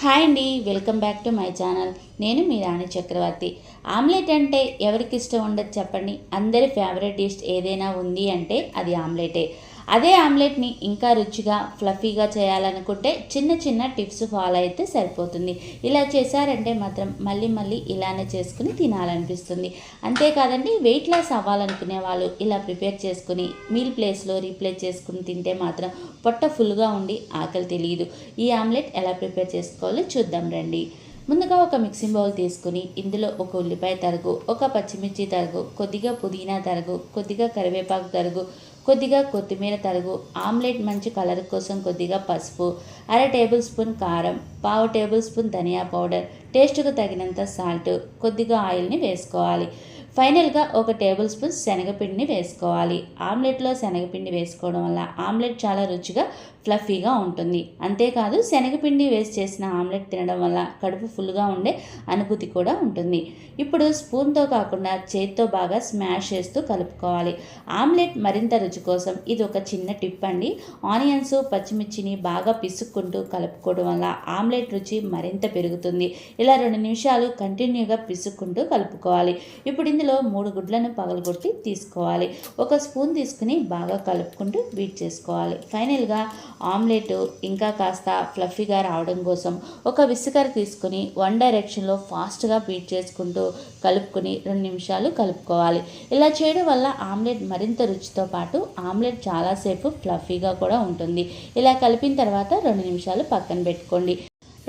Hi అండి welcome back to my channel. నేను మీ రాణి చక్రవర్తి. ఆమ్లెట్ అంటే ఎవరికి ఇష్టం ఉండదు చెప్పండి. అందరి ఫేవరెట్ డిష్ ఏదైనా ఉంది అంటే అది ఆమ్లెటే. అదే ఆమ్లెట్ని ఇంకా రుచిగా ఫ్లఫీగా చేయాలనుకుంటే చిన్న చిన్న టిప్స్ ఫాలో అయితే సరిపోతుంది. ఇలా చేశారంటే మాత్రం మళ్ళీ మళ్ళీ ఇలానే చేసుకుని తినాలనిపిస్తుంది. అంతేకాదండి వెయిట్ లాస్ అవ్వాలనుకునే వాళ్ళు ఇలా ప్రిపేర్ చేసుకుని మీల్ ప్లేస్లో రీప్లేస్ చేసుకుని తింటే మాత్రం పొట్ట ఫుల్గా ఉండి ఆకలి తెలియదు ఈ ఆమ్లెట్ ఎలా ప్రిపేర్ చేసుకోవాలో చూద్దాం రండి. ముందుగా ఒక మిక్సింగ్ బౌల్ తీసుకుని ఇందులో ఒక ఉల్లిపాయ తరుగు ఒక పచ్చిమిర్చి తరుగు కొద్దిగా పుదీనా తరుగు కొద్దిగా కరివేపాకు తరుగు కొద్దిగా కొత్తిమీర తరుగు ఆమ్లెట్ మంచి కలర్ కోసం కొద్దిగా పసుపు అర టేబుల్ స్పూన్ కారం పావు టేబుల్ స్పూన్ ధనియా పౌడర్ టేస్ట్కు తగినంత సాల్ట్ కొద్దిగా ఆయిల్ని వేసుకోవాలి. ఫైనల్గా ఒక టేబుల్ స్పూన్ శనగపిండిని వేసుకోవాలి. ఆమ్లెట్లో శనగపిండి వేసుకోవడం వల్ల ఆమ్లెట్ చాలా రుచిగా ఫ్లఫీగా ఉంటుంది. అంతేకాదు శనగపిండి వేసి చేసిన ఆమ్లెట్ తినడం వల్ల కడుపు ఫుల్గా ఉండే అనుభూతి కూడా ఉంటుంది. ఇప్పుడు స్పూన్తో కాకుండా చేతితో బాగా స్మాష్ చేస్తూ కలుపుకోవాలి. ఆమ్లెట్ మరింత రుచి కోసం ఇది ఒక చిన్న టిప్ అండి. ఆనియన్స్ పచ్చిమిర్చిని బాగా పిసుక్కుంటూ కలుపుకోవడం వల్ల ఆమ్లెట్ రుచి మరింత పెరుగుతుంది. ఇలా రెండు నిమిషాలు కంటిన్యూగా పిసుక్కుంటూ కలుపుకోవాలి. ఇప్పుడు ఇందులో మూడు గుడ్లను పగలగొట్టి తీసుకోవాలి. ఒక స్పూన్ తీసుకుని బాగా కలుపుకుంటూ బీట్ చేసుకోవాలి. ఫైనల్గా ఆమ్లెట్ ఇంకా కాస్త ఫ్లఫీగా రావడం కోసం ఒక విసుకర్ తీసుకుని వన్ డైరెక్షన్లో ఫాస్ట్గా బీట్ చేసుకుంటూ కలుపుకొని రెండు నిమిషాలు కలుపుకోవాలి. ఇలా చేయడం వల్ల ఆమ్లెట్ మరింత రుచితో పాటు ఆమ్లెట్ చాలాసేపు ఫ్లఫీగా కూడా ఉంటుంది. ఇలా కలిపిన తర్వాత రెండు నిమిషాలు పక్కన పెట్టుకోండి.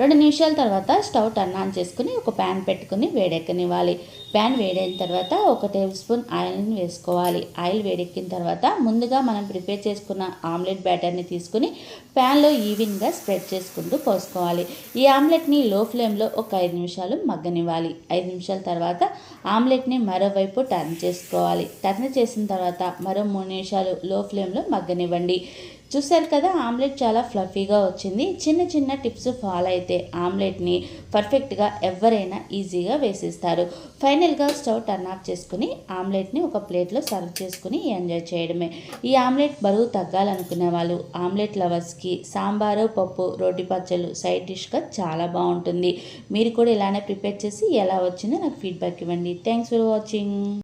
రెండు నిమిషాల తర్వాత స్టవ్ టర్న్ ఆన్ చేసుకుని ఒక ప్యాన్ పెట్టుకుని వేడెక్కనివ్వాలి. ప్యాన్ వేడైన తర్వాత ఒక టేబుల్ స్పూన్ ఆయిల్ని వేసుకోవాలి. ఆయిల్ వేడెక్కిన తర్వాత ముందుగా మనం ప్రిపేర్ చేసుకున్న ఆమ్లెట్ బ్యాటర్ని తీసుకుని ప్యాన్లో ఈవెన్గా స్ప్రెడ్ చేసుకుంటూ పోసుకోవాలి. ఈ ఆమ్లెట్ని లో ఫ్లేమ్లో ఒక ఐదు నిమిషాలు మగ్గనివ్వాలి. ఐదు నిమిషాల తర్వాత ఆమ్లెట్ని మరోవైపు టర్న్ చేసుకోవాలి. టర్న్ చేసిన తర్వాత మరో మూడు నిమిషాలు లో ఫ్లేమ్లో మగ్గనివ్వండి. చూసారు కదా ఆమ్లెట్ చాలా ఫ్లఫీగా వచ్చింది. చిన్న చిన్న టిప్స్ ఫాలో అయితే ఆమ్లెట్ని పర్ఫెక్ట్గా ఎవరైనా ఈజీగా వేసిస్తారు. ఫైనల్గా స్టవ్ టర్న్ ఆఫ్ చేసుకుని ఆమ్లెట్ని ఒక ప్లేట్లో సర్వ్ చేసుకుని ఎంజాయ్ చేయడమే. ఈ ఆమ్లెట్ బరువు తగ్గాలనుకునే వాళ్ళు ఆమ్లెట్ లవర్స్కి సాంబారు పప్పు రోటి పచ్చళ్ళు సైడ్ డిష్గా చాలా బాగుంటుంది. మీరు కూడా ఇలానే ప్రిపేర్ చేసి ఎలా వచ్చిందో నాకు ఫీడ్బ్యాక్ ఇవ్వండి. Thanks for watching.